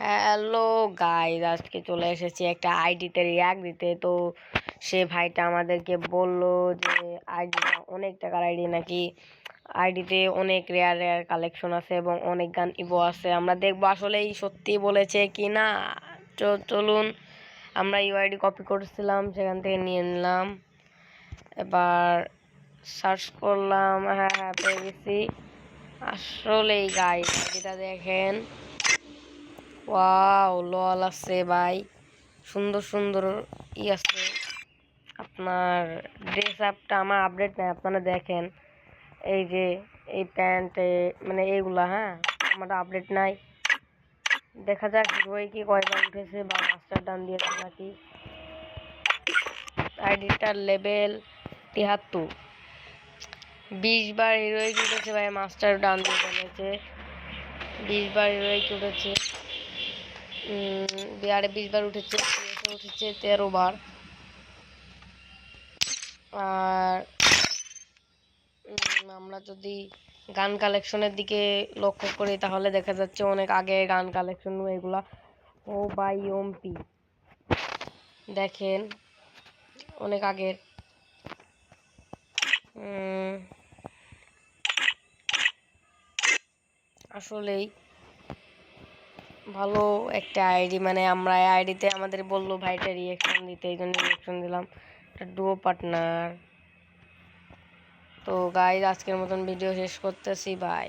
Hello guys আজকে চলে এসেছি একটা আইডিতে রিয়াক্ট দিতে। তো সে ভাইটা আমাদেরকে বলল যে, আইডিটা অনেক টাকার আইডি নাকি? আইডিতে অনেক রেয়ার রেয়ার কালেকশন আছে এবং অনেক গান ইভো আছে। আমরা দেখব আসলেই সত্যি বলেছে কি না। চলুন, আমরা ইউ ইউআইডি কপি করেছিলাম, সেখান থেকে নিয়ে নিলাম। এবার সার্চ করলাম। হ্যাঁ হ্যাঁ পেয়ে গেছি। আসলেই গাইজ আইডিটা দেখেন। ওয়াও, লল আছে ভাই। সুন্দর সুন্দর ই আছে। আপনার ড্রেস আপটা আমার আপডেট নাই, আপনারা দেখেন। এই যে, এই প্যান্টে মানে এইগুলা হ্যাঁ? আমার আপডেট নাই। দেখা যাক হিরোই কি কয়বার উঠেছে বা মাস্টার ডান দিয়েছে নাকি। আইডিটার লেভেল তিয়াত্তর। বিশ বার হিরোইক উঠেছে ভাই মাস্টার ডান দিয়ে ফেলেছে। বিশ বার হিরোইক উঠেছে। বিহারে বিশ বার উঠেছে উঠেছে, তেরো বার। আর আমরা যদি গান কালেকশনের দিকে লক্ষ্য করি, তাহলে দেখা যাচ্ছে অনেক আগে গান কালেকশন এগুলা। ও বাই ওমপি। দেখেন, অনেক আগের। আসলেই ভালো একটা আইডি মানে আমরা আইডিতে আমাদের বলল ভাইটা রিয়েকশন দিতে, এই জন্য রিয়েকশন দিলাম। একটা ডুও পার্টনার তো গাইজ আজকের মতন ভিডিও শেষ করতেছি বাই